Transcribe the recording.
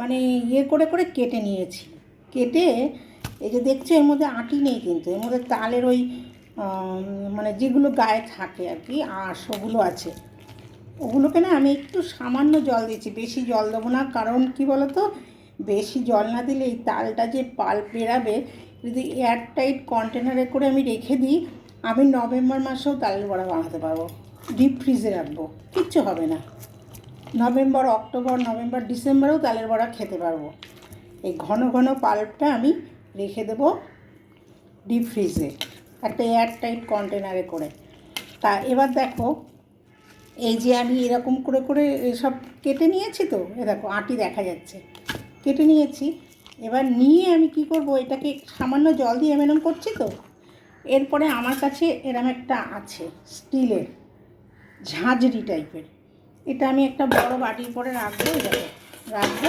মানে ইয়ে করে করে কেটে নিয়েছি। কেটে এই যে দেখছ, এর মধ্যে আটি নেই কিন্তু, এর মধ্যে তালের ওই মানে যেগুলো গায়ে থাকে আর কি, আঁশ ওগুলো আছে। ওগুলোকে না আমি একটু সামান্য জল দিচ্ছি, বেশি জল দেবো না, কারণ কি বলো তো বেশি জল না দিলে এই তালটা যে পাল বেরাবে যদি এয়ার টাইট কন্টেনারে করে আমি রেখে দিই, আমি নভেম্বর মাসেও তালের বড়া বানাতে পারব, ডিপ ফ্রিজে রাখব, কিচ্ছু হবে না। নভেম্বর, অক্টোবর, নভেম্বর, ডিসেম্বরেও তালের বড়া খেতে পারব। এই ঘন ঘন পাল্পটা আমি রেখে দেবো ডিপ ফ্রিজে একটা এয়ার টাইট কন্টেনারে করে। তা এবার দেখো, এই যে আমি এরকম করে করে সব কেটে নিয়েছি তো, এ দেখো, আটি দেখা যাচ্ছে। কেটে নিয়েছি। এবার নিয়ে আমি কি করব, এটাকে সামান্য জল দিয়ে এমএনএম করছি তো, এরপরে আমার কাছে এরম একটা আছে স্টিলের ঝাঁঝরি টাইপের এটা আমি একটা বড় বাটির পরে রাখব রাখব।